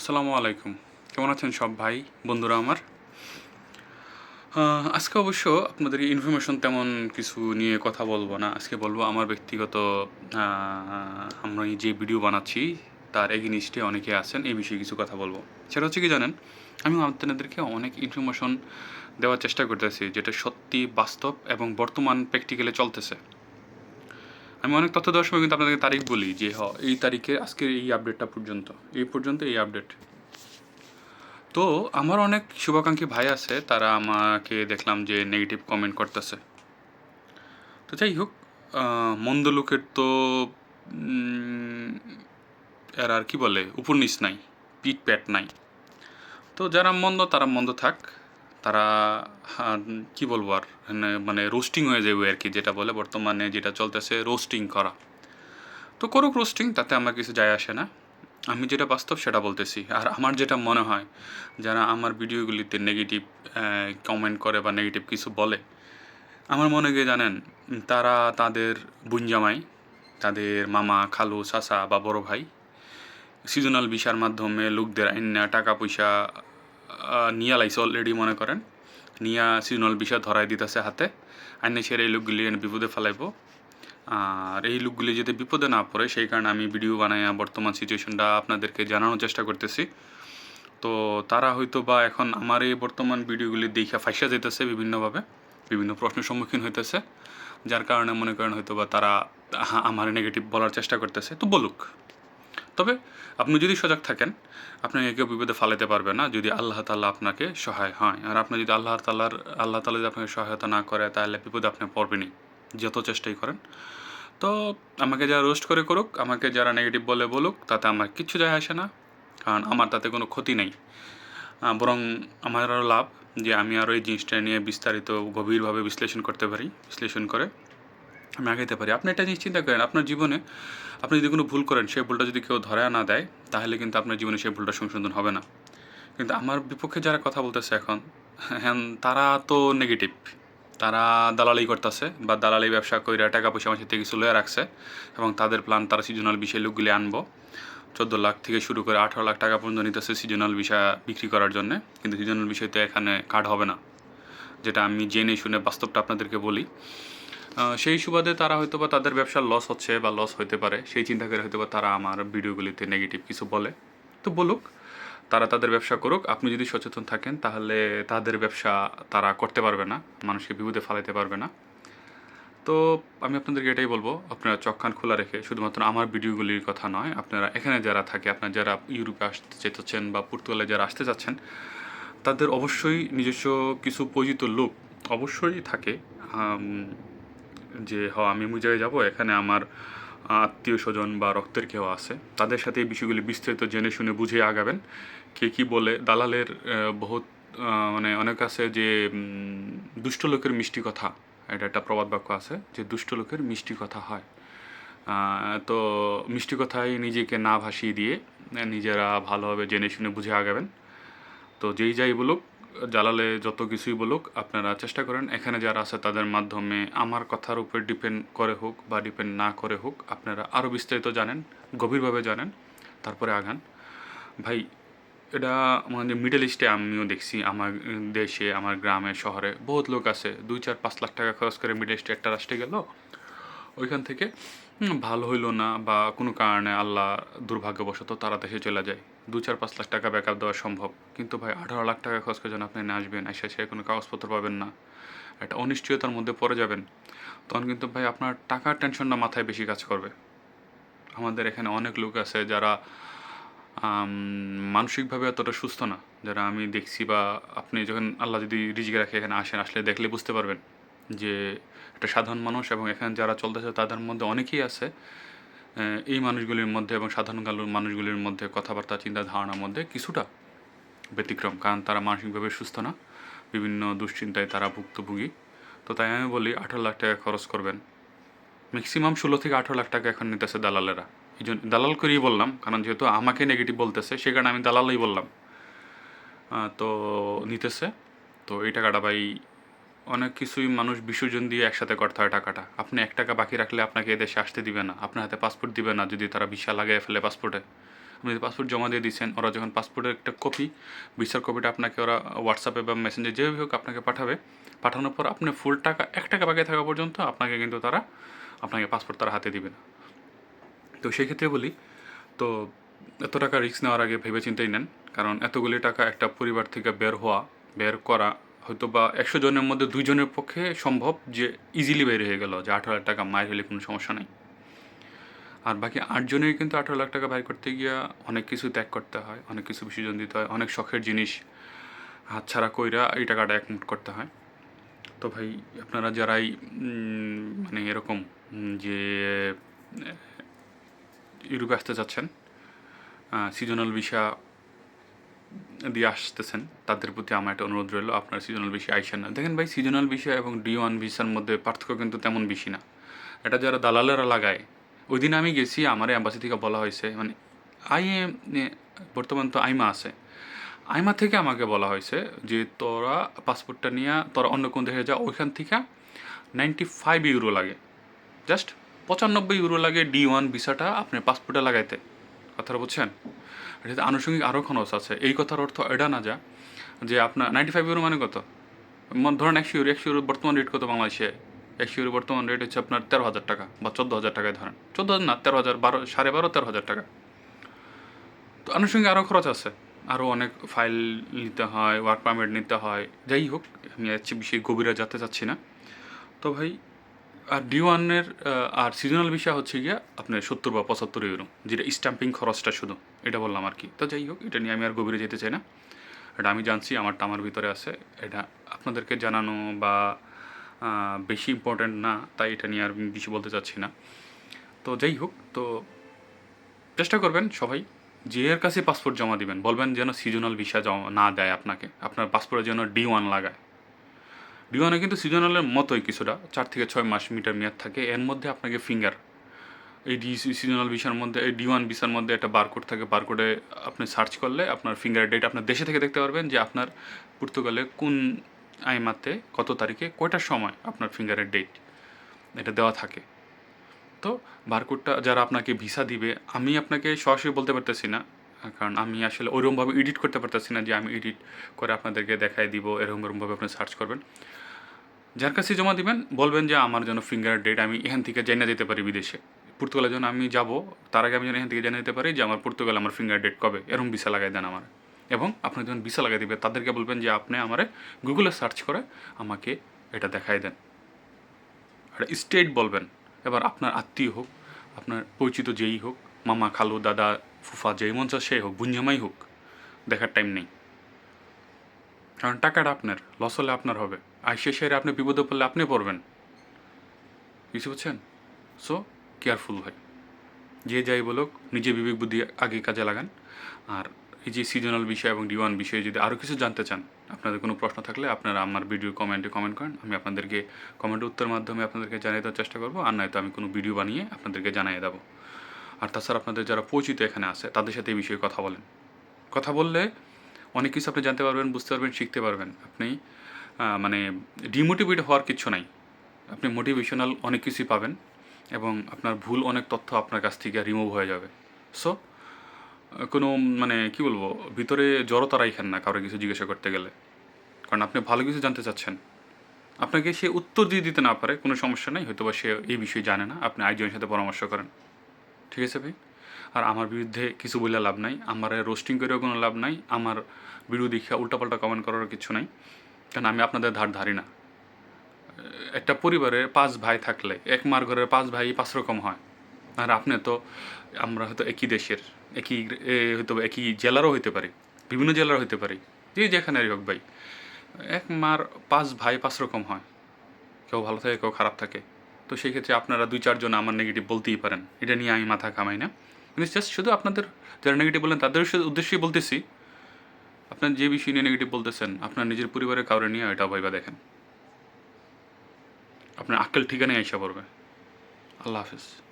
আসসালামু আলাইকুম। কেমন আছেন সব ভাই, বন্ধুরা আমার? আজকে অবশ্য আপনাদের ইনফরমেশন তেমন কিছু নিয়ে কথা বলব না। আজকে বলব আমার ব্যক্তিগত আমরা যে ভিডিও বানাচ্ছি, তার এগেনিস্টে অনেকে আছেন, এই বিষয়ে কিছু কথা বলব। সেটা হচ্ছে কি জানেন, আমি আপনাদেরকে অনেক ইনফরমেশন দেওয়ার চেষ্টা করতেছি, যেটা সত্যি বাস্তব এবং বর্তমান প্র্যাকটিক্যালে চলতেছে। আমি অনেক তথ্য দেওয়ার সময় কিন্তু আপনাদেরকে তারিখ বলি যে হ, এই তারিখে আজকের এই আপডেটটা পর্যন্ত, এই পর্যন্ত এই আপডেট তো আমার অনেক শুভাকাঙ্ক্ষী ভাই আছে, তারা আমাকে দেখলাম যে নেগেটিভ কমেন্ট করতেছে। তো যাই হোক মন্দ লোকের তো এর আর কি বলে, উপর নিচ নাই পিট প্যাট নাই। তো যারা মন্দ, তারা মন্দ থাক। তারা হ্যাঁ, কি বলব আর মানে মানে রোস্টিং হয়ে যাবে আর কি যেটা বলে বর্তমানে যেটা চলতেছে রোস্টিং করা। তো করুক রোস্টিং তাতে আমার কিছু যায় আসে না। আমি যেটা বাস্তব সেটা বলতেছি। আর আমার যেটা মনে হয় যারা আমার ভিডিওগুলিতে নেগেটিভ কমেন্ট করে বা নেগেটিভ কিছু বলে আমার মনে গিয়ে জানেন তারা তাদের বুঞ্জামাই তাদের মামা খালু চাচা বা বড় ভাই সিজনাল ভিসার মাধ্যমে লোকদের আইনা টাকা পয়সা নিয়া লাইছে অলরেডি মনে করেন। নিয়া সিজনাল বিষয় ধরাই দিতেছে হাতে। আইনে সেরে এই লোকগুলি বিপদে ফেলাইব। আর এই লোকগুলি যদি বিপদে না পড়ে সেই কারণে আমি ভিডিও বানাইয়া বর্তমান সিচুয়েশনটা আপনাদেরকে জানানোর চেষ্টা করতেছি। তো তারা হয়তো বা এখন আমার এই বর্তমান ভিডিওগুলি দেখে ফাইসা যেতেছে বিভিন্নভাবে, বিভিন্ন প্রশ্নের সম্মুখীন হইতেছে। যার কারণে মনে করেন হয়তো বা তারা আমার নেগেটিভ বলার চেষ্টা করতেছে। তো বলুক। তবে আপনি যদি সজাগ থাকেন আপনাকে কেউ বিপদে ফালাতে পারবে না যদি আল্লাহ তাল্লাহ আপনাকে সহায় হয়। আর আপনি যদি আল্লাহ তাল্লাহর আল্লাহ তাল্লাহ যদি আপনাকে সহায়তা না করে, তাহলে বিপদে আপনি পড়বেনই, যত চেষ্টাই করেন। তো আমাকে যারা রোস্ট করে করুক, আমাকে যারা নেগেটিভ বলে বলুক, তাতে আমার কিচ্ছু যায় আসে না, কারণ আমার তাতে কোনো ক্ষতি নেই। বরং আমার আরও লাভ যে আমি আরও এই জিনিসটা নিয়ে বিস্তারিত গভীরভাবে বিশ্লেষণ করতে পারি, বিশ্লেষণ করে আমি আগাইতে পারি। আপনি এটা জিনিস চিন্তা করেন, আপনার জীবনে আপনি যদি কোনো ভুল করেন, সেই ভুলটা যদি কেউ ধরে না দেয়, তাহলে কিন্তু আপনার জীবনে সেই ভুলটা সংশোধন হবে না। কিন্তু আমার বিপক্ষে যারা কথা বলতেছে এখন হ্যাঁ তারা তো নেগেটিভ তারা দালালি করতেছে বা দালালি ব্যবসা কইরা টাকা পয়সা আমার থেকে কিছু লয়ে রাখছে এবং তাদের প্ল্যান তারা সিজনাল বিষয় লোকগুলি আনব। চোদ্দ লাখ থেকে শুরু করে আঠারো লাখ টাকা পর্যন্ত নিতেছে সিজনাল বিষয় বিক্রি করার জন্য, কিন্তু সিজনাল বিষয় তো এখানে কার্ড হবে না। যেটা আমি জেনে শুনে বাস্তবটা আপনাদেরকে বলি। সেই সুবাদে তারা হয়তো বা তাদের ব্যবসার লস হচ্ছে বা লস হতে পারে। সেই চিন্তা করে হয়তো বা তারা আমার ভিডিওগুলিতে নেগেটিভ কিছু বলে। তো বলুক, তারা তাদের ব্যবসা করুক, আপনি যদি সচেতন থাকেন, তাহলে তাদের ব্যবসা তারা করতে পারবে না, মানুষকে বিপদে ফেলাইতে পারবে না। তো আমি আপনাদেরকে এটাই বলব, আপনারা চোখ কান খোলা রেখে, শুধুমাত্র আমার ভিডিওগুলির কথা নয়, আপনারা এখানে যারা থাকে, আপনারা যারা ইউরোপে আসতে চাচ্ছেন বা পর্তুগালে যারা আসতে চাচ্ছেন, তাদের অবশ্যই নিজস্ব কিছু পরিচিত লোক অবশ্যই থাকে। যে হ আমি ওই জায়গায় যাব, এখানে আমার আত্মীয় স্বজন বা রক্তের কেউ আছে। তাদের সাথে এই বিষয়গুলি বিস্তারিত জেনে শুনে বুঝে আগাবেন। কে কী বলে? দালালের বহুত মানে অনেক আছে যে দুষ্ট লোকের মিষ্টি কথা। এটা একটা প্রবাদ বাক্য আছে, যে দুষ্ট লোকের মিষ্টি কথা হয়। তো মিষ্টি কথায় নিজেকে না ভাসিয়ে দিয়ে নিজেরা ভালোভাবে জেনে শুনে বুঝে আগাবেন। তো যেই যাই বলুক জালালে যত কিছুই বলুক, আপনারা চেষ্টা করেন এখানে যারা আছে তাদের মাধ্যমে আমার কথার উপর ডিপেন্ড করে হোক বা ডিপেন্ড না করে হোক, আপনারা আরও বিস্তারিত জানেন, গভীরভাবে জানেন। তারপরে আগান। ভাই, এটা মানে মিডল ইস্টে আমিও দেখছি, আমার দেশে, আমার গ্রামে, শহরে বহুত লোক আছে। দুই চার পাঁচ লাখ টাকা খরচ করে মিডল ইস্টে একটা রাষ্ট্রে গেল ওইখান থেকে ভালো হইল না বা কোনো কারণে আল্লাহ দুর্ভাগ্যবশত তারা দেশে চলে যায়। দু চার পাঁচ লাখ টাকা ব্যাকআপ দেওয়া সম্ভব। কিন্তু ভাই, আঠারো লাখ টাকা খরচ করে যখন আপনি এখানে আসবেন, এসে সে কোনো কাগজপত্র পাবেন না। একটা অনিশ্চয়তার মধ্যে পড়ে যাবেন। তখন কিন্তু ভাই, আপনার টাকার টেনশনটা মাথায় বেশি কাজ করবে। আমাদের এখানে অনেক লোক আছে যারা মানসিকভাবে এতটা সুস্থ না। যারা আমি দেখছি বা আপনি যখন আল্লাহ যদি রিজিকে রাখে এখানে আসেন, আসলে দেখলে বুঝতে পারবেন। যে একটা সাধারণ মানুষ এবং এখানে যারা চলতেছে তাদের মধ্যে অনেকেই আছে এই মানুষগুলির মধ্যে এবং সাধারণ কালো মানুষগুলির মধ্যে কথাবার্তা চিন্তা ধারণার মধ্যে কিছুটা ব্যতিক্রম। কারণ তারা মানসিকভাবে সুস্থ না, বিভিন্ন দুশ্চিন্তায় তারা ভুক্তভোগী। তো তাই আমি বলি আঠারো লাখ টাকা খরচ করবেন। ম্যাক্সিমাম ষোলো থেকে আঠারো লাখ টাকা এখন নিতেছে দালালেরা। এই জন্য দালাল করেই বললাম, কারণ যেহেতু আমাকে নেগেটিভ বলতেছে, সে কারণে আমি দালালই বললাম। তো নিতেছে। তো এই টাকাটা ভাই অনেক কিছুই মানুষ বিসর্জন দিয়ে একসাথে করতে হয় টাকাটা। আপনি এক টাকা বাকি রাখলে আপনাকে এদেশে আসতে দিবে না। আপনার হাতে পাসপোর্ট দিবে না যদি তারা ভিসা লাগাই ফেলে পাসপোর্টে আপনি যদি পাসপোর্ট জমা দিয়ে দিচ্ছেন ওরা যখন পাসপোর্টের একটা কপি ভিসার কপিটা আপনাকে ওরা হোয়াটসঅ্যাপে বা মেসেঞ্জে যেভাবে হোক আপনাকে পাঠাবে। পাঠানোর পর আপনি ফুল টাকা, এক টাকা বাকি থাকা পর্যন্ত আপনাকে কিন্তু তারা, আপনাকে পাসপোর্ট তারা হাতে দিবে না। তো সেই ক্ষেত্রে বলি, তো এত টাকা রিস্ক নেওয়ার আগে ভেবে চিন্তেই নেন। কারণ এতগুলি টাকা একটা পরিবার থেকে বের হওয়া, বের করা হয়তো বা একশো জনের মধ্যে দুইজনের পক্ষে সম্ভব যে ইজিলি বের হয়ে গেল, যে আঠারো লাখ টাকা মায়ের হলে কোনো সমস্যা নেই। আর বাকি আটজনের কিন্তু আঠারো লাখ টাকা বাইর করতে গিয়া অনেক কিছু ত্যাগ করতে হয়, অনেক কিছু বিসর্জন দিতে হয়, অনেক শখের জিনিস হাতছাড়া কইরা এই টাকাটা একমুট করতে হয়। তো ভাই, আপনারা যারাই মানে এরকম যে ইউরোপে আসতে চাচ্ছেন সিজনাল ভিসা দিয়ে আসতেছেন, তাদের প্রতি আমার একটা অনুরোধ রইল, আপনার সিজনাল ভিসা আইসেন না। দেখেন ভাই সিজনাল ভিসা এবং ডি ওয়ান ভিসার মধ্যে পার্থক্য কিন্তু তেমন বেশি না। এটা যারা দালালেরা লাগায় ওই দিন আমি গেছি, আমার অ্যাম্বাসি থেকে বলা হয়েছে মানে আই বর্তমান তো আইমা আছে। আইমা থেকে আমাকে বলা হয়েছে যে, তোরা পাসপোর্টটা নিয়ে, তোরা অন্য কোন দেশে যা, ওইখান থেকে নাইনটি ফাইভ ইউরো লাগে। জাস্ট পঁচানব্বই ইউরো লাগে ডি ওয়ান ভিসাটা আপনার পাসপোর্টে লাগাইতে। কথাটা বুঝছেন? এটাতে আনুষঙ্গিক আরও খরচ আছে। এই কথার অর্থ এটা না যা, যে আপনার নাইনটি ফাইভ ইউরো মানে কত? ধরেন একশো ইউরো একশো ইউরোর বর্তমান রেট কত বাংলাদেশে? একশো ইউরো বর্তমান রেট হচ্ছে আপনার তেরো হাজার টাকা বা চোদ্দ হাজার টাকায় ধরেন। চোদ্দ হাজার না, তেরো হাজার বারো, সাড়ে বারো, তেরো হাজার টাকা। তো আনুষঙ্গিক আরও খরচ আছে। আরও অনেক ফাইল নিতে হয় ওয়ার্ক পারমিট নিতে হয়। যাই হোক, আমি হচ্ছে বেশি গভীরে যেতে চাচ্ছি না। তো ভাই আর ডি ওয়ানের আর সিজনাল বিষয় হচ্ছে গিয়া আপনার সত্তর বা পঁচাত্তর ইউরো যেটা স্ট্যাম্পিং খরচটা শুধু, এটা বললাম আর কি। তো যাই হোক, এটা নিয়ে আমি আর গভীরে যেতে চাই না। এটা আমি জানছি, আমারটা আমার ভিতরে আছে। এটা আপনাদেরকে জানানো বা বেশি ইম্পর্ট্যান্ট না, তাই এটা নিয়ে আর বেশি বলতে চাচ্ছি না। তো যাই হোক, তো চেষ্টা করবেন সবাই যে এর কাছে পাসপোর্ট জমা দিবেন, বলবেন যেন সিজনাল ভিসা জমা না দেয় আপনাকে। আপনার পাসপোর্টের জন্য ডি ওয়ান লাগায়। ডি ওয়ানে কিন্তু সিজনালের মতোই কিছুটা, চার থেকে ছয় মাস মিটার মেয়াদ থাকে। এর মধ্যে আপনাকে ফিঙ্গার এই ডি সিজনাল ভিসার মধ্যে, এই ডি ওয়ান ভিসার মধ্যে একটা বারকোড থাকে। বারকোডে আপনি সার্চ করলে আপনার ফিঙ্গার ডেট আপনার দেশে থেকে দেখতে পারবেন যে আপনার পর্তুগালে কোন আইমাতে কত তারিখে কয়টার সময় আপনার ফিঙ্গারের ডেট এটা দেওয়া থাকে। তো বারকোডটা যারা আপনাকে ভিসা দিবে, আমি আপনাকে সরাসরি বলতে পারতেছি না। কারণ আমি আসলে ওইরকমভাবে এডিট করতে পারতেছি না যে আমি এডিট করে আপনাদেরকে দেখাই দিব এরকম এরকমভাবে আপনি সার্চ করবেন। যার কাছে জমা দিবেন, বলবেন যে আমার জন্য ফিঙ্গার ডেট আমি এখান থেকে জেনে যেতে পারি বিদেশে। পর্তুগালের জন্য আমি যাব, তার আগে আমি যেন এখান থেকে জেনে যেতে পারি যে আমার পর্তুগাল আমার ফিঙ্গার ডেট কবে, এরকম ভিসা লাগাই দেন আমার। এবং আপনি যখন ভিসা লাগাই দেবে তাদেরকে বলবেন যে আপনি আমারে গুগলে সার্চ করে আমাকে এটা দেখাই দেন। একটা স্টেট বলবেন, এবার আপনার আত্মীয় হোক, আপনার পরিচিত যেই হোক মামা, খালু, দাদা, ফুফা যেই মঞ্চ সে হোক বুঞ্জামাই হোক, দেখার টাইম নেই। কারণ টাকাটা আপনার লস হলে আপনার হবে। আর শেয়ারে আপনি বিপদে পড়লে আপনি পড়বেন। বুঝতে পারছেন? সো কেয়ারফুল হয় যে যাই বলুক, নিজে বিবেক বুদ্ধি আগে কাজে লাগান। আর এই যে সিজনাল বিষয় এবং ডিওয়ান বিষয়ে যদি আরও কিছু জানতে চান, আপনাদের কোনো প্রশ্ন থাকলে আপনারা আমার ভিডিও কমেন্টে কমেন্ট করেন। আমি আপনাদেরকে কমেন্ট উত্তরের মাধ্যমে আপনাদেরকে জানিয়ে দেওয়ার চেষ্টা করব। আর নয়তো আমি কোনো ভিডিও বানিয়ে আপনাদেরকে জানিয়ে দেবো। আর তাছাড়া আপনাদের যারা পরিচিত এখানে আছে, তাদের সাথে এই বিষয়ে কথা বলেন। কথা বললে অনেক কিছু আপনি জানতে পারবেন, বুঝতে পারবেন, শিখতে পারবেন। আপনি মানে ডিমোটিভেট হওয়ার কিছু নাই। আপনি মোটিভেশনাল অনেক কিছুই পাবেন এবং আপনার ভুল অনেক তথ্য আপনার কাছ থেকে রিমুভ হয়ে যাবে। সো কোনো মানে কি বলব, ভিতরে জড়তা রাইখেন না কারোর কিছু জিজ্ঞাসা করতে গেলে। কারণ আপনি ভালো কিছু জানতে চাচ্ছেন। আপনাকে সে উত্তর দিয়ে দিতে না পারে, কোনো সমস্যা নেই হয়তো বা সে এই বিষয়ে জানে না, আপনি আরেকজনের সাথে পরামর্শ করেন। ঠিক আছে ভাই? আর আমার বিরুদ্ধে কিছু বললে লাভ নাই, আমার রোস্টিং করেও কোনো লাভ নাই, আমার দেখে উল্টাপাল্টা কমেন্ট করার কিছু নাই কারণ আমি আপনাদের ধার ধারি না। একটা পরিবারে পাঁচ ভাই থাকলে, এক মার ঘরের পাঁচ ভাই পাঁচ রকম হয়, আর আপনি তো, আমরা হয়তো একই দেশের, একই হয়তো একই জেলারও হইতে পারি, বিভিন্ন জেলার হইতে পারি, যে যেখানে হোক ভাই, এক মার পাঁচ ভাই পাঁচ রকম হয়, কেউ ভালো থাকে, কেউ খারাপ থাকে। তো সেই ক্ষেত্রে আপনারা দুই চারজন আমার নেগেটিভ বলতেই পারেন। এটা নিয়ে আমি মাথা কামাই না। কিন্তু জাস্ট শুধু আপনাদের যারা নেগেটিভ বলেন তাদের উদ্দেশ্যে- উদ্দেশ্যেই বলতেছি, আপনার যে বিষয় নিয়ে নেগেটিভ বলতেছেন, আপনার নিজের পরিবারের কাউরে নিয়ে এটা ভাইবা দেখেন। আপনার আক্কেল ঠিকানায় আইসা পড়বে। আল্লাহ হাফিজ।